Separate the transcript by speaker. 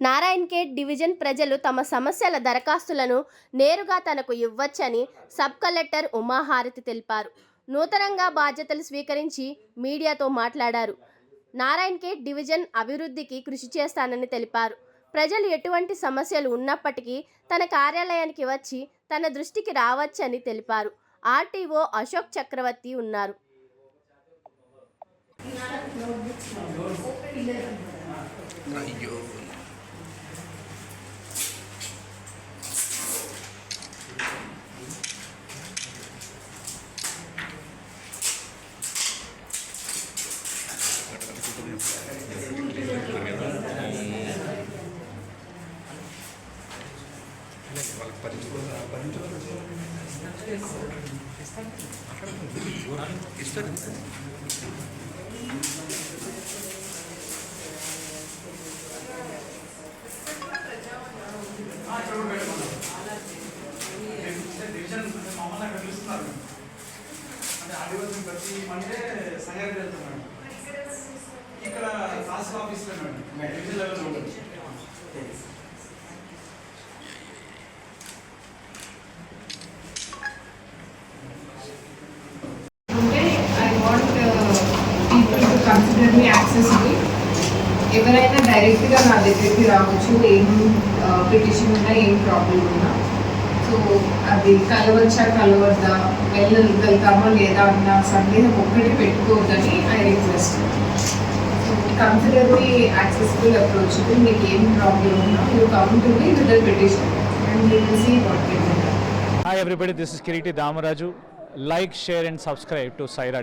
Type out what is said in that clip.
Speaker 1: Narayankhed division ప్రజలు తమ సమస్యల దరఖాస్తులను నేరుగా తనకు ఇవ్వచ్చని సబ్ కలెక్టర్ ఉమాహారతి తెలిపారు. నూతనంగా బాధ్యతలు స్వీకరించి మీడియాతో మాట్లాడారు. నారాయణఖేడ్ డివిజన్ అభివృద్ధికి కృషి చేస్తానని తెలిపారు. ప్రజలు ఎటువంటి సమస్యలు ఉన్నప్పటికీ తన కార్యాలయానికి వచ్చి తన దృష్టికి రావచ్చని తెలిపారు. ఆర్టీఓ అశోక్ చక్రవర్తి ఉన్నారు.
Speaker 2: అయ్యో.
Speaker 3: ఆదివాసం ప్రతి మండే సంగారెడ్డి వెళ్తున్నాడు ఇక్కడ తహసీల్ ఆఫీస్లో మేడం. డివిజన్ లెవెల్ ఉంటుంది
Speaker 4: ఉంటే I want people library access ఉంది ఎవరైనా డైరెక్ట్గా నా దగ్గరికి రావచ్చు ఏం పిటిషన్ ఉన్నా ఏం ప్రాబ్లం ఉన్నా. సో అది కలవచ్చా కలవద్దా వెళ్ళగలుగుతామా లేదా అన్న సందేహం ఒక్కటి పెట్టుకోవద్దని I request so consider me accessible approach మీకు ఏం ప్రాబ్లం ఉన్నా you come to me with petition and you will see what can be
Speaker 5: Hi everybody, this is Kiriti Damaraju. Like, share and subscribe to Saira